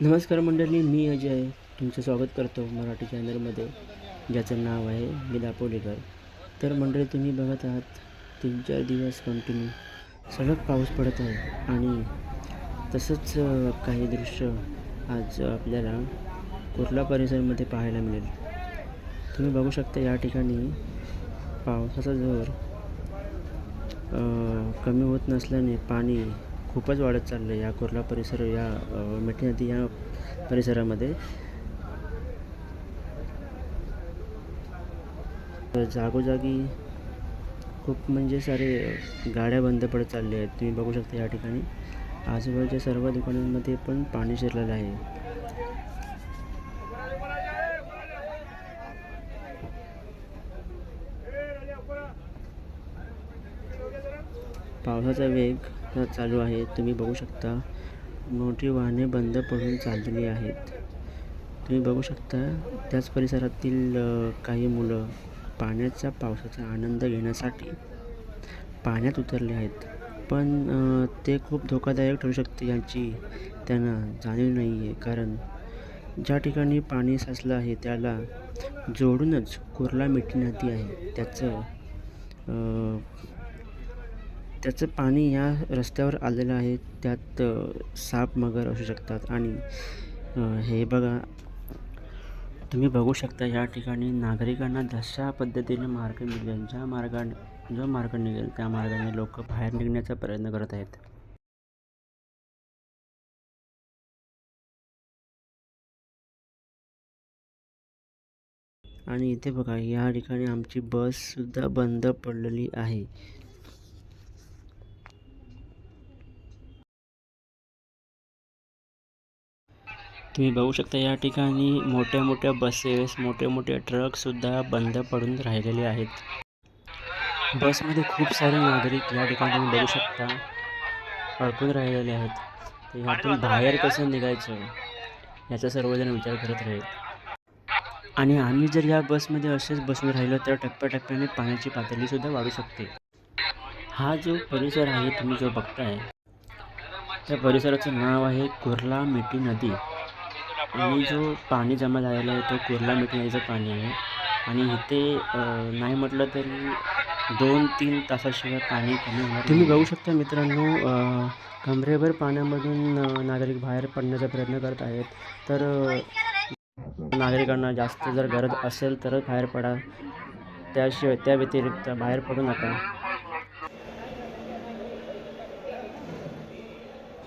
नमस्कार मंडळी मी अजय. तुमचं स्वागत करतो मराठी चॅनलमध्ये ज्याचं नाव आहे मी दापोलीकर तर मंडळी तुम्ही बघत आहात तीन चार दिवस कंटिन्यू सलग पाऊस पडत आहे आणि तसंच काही दृश्य आज आपल्याला कुर्ला परिसरमध्ये पाहायला मिळेल. तुम्ही बघू शकता या ठिकाणी पावसाचा जोर कमी होत नसल्याने पाणी खूपच वाढत चाललं आहे या कुर्ला परिसर या मिठी नदी या परिसरामध्ये. तर जागोजागी खूप म्हणजे सारे गाड्या बंद पडत चालले आहेत. तुम्ही बघू शकता या ठिकाणी. आजूबाजूच्या सर्व दुकानांमध्ये पण पाणी शिरलेलं आहे. पावसाचा वेग चालू आहे. तुम्ही बघू शकता मोठी वाहने बंद पडून चाललेली आहेत. तुम्ही बघू शकता त्याच परिसरातील काही मुलं पाण्याचा पावसाचा आनंद घेण्यासाठी पाण्यात उतरले आहेत. पण ते खूप धोकादायक ठरू शकते याची त्यांना जाणीव नाही आहे कारण ज्या ठिकाणी पाणी साचलं आहे त्याला जोडूनच कुर्ला मिठी नदी आहे. त्याचं त्याचं पाणी या रस्त्यावर आलेलं आहे. त्यात साप मगर असू शकतात आणि हे बघा तुम्ही बघू शकता या ठिकाणी नागरिकांना जशा पद्धतीने मार्ग निघेल ज्या मार्गाने जो मार्ग निघेल त्या मार्गाने लोक बाहेर निघण्याचा प्रयत्न करत आहेत. आणि इथे बघा या ठिकाणी आमची बससुद्धा बंद पडलेली आहे. तुम्ही बघू शकता या ठिकाणी मोठ्या मोठ्या बसेस मोठे मोठे ट्रकसुद्धा बंद पडून राहिलेले आहेत. बसमध्ये खूप सारे नागरिक या ठिकाणी तुम्ही बघू शकता अडकून राहिलेले आहेत. तर ह्यातून बाहेर कसं निघायचं याचा सर्वजण विचार करत राहील आणि आम्ही जर या बसमध्ये असेच बसून राहिलो तर टप्प्याटप्प्याने पाण्याची पातळीसुद्धा वाढू शकते. हा जो परिसर आहे तुम्ही जो बघताय त्या परिसराचं नाव आहे कुर्ला मिठी नदी. आणि जो पाणी जमा झालेला आहे तो कुर्ला मिठी नदीचं पाणी आहे. आणि इथे नाही म्हटलं तरी दोन तीन तासाशिवाय पाणी कमी होणार तुम्ही बघू शकता मित्रांनो कमरेभर पाण्यामधून नागरिक बाहेर पडण्याचा प्रयत्न करत आहेत. तर नागरिकांना जास्त जर गरज असेल तरच बाहेर पडा. त्याशिवाय त्या व्यतिरिक्त बाहेर पडू नका.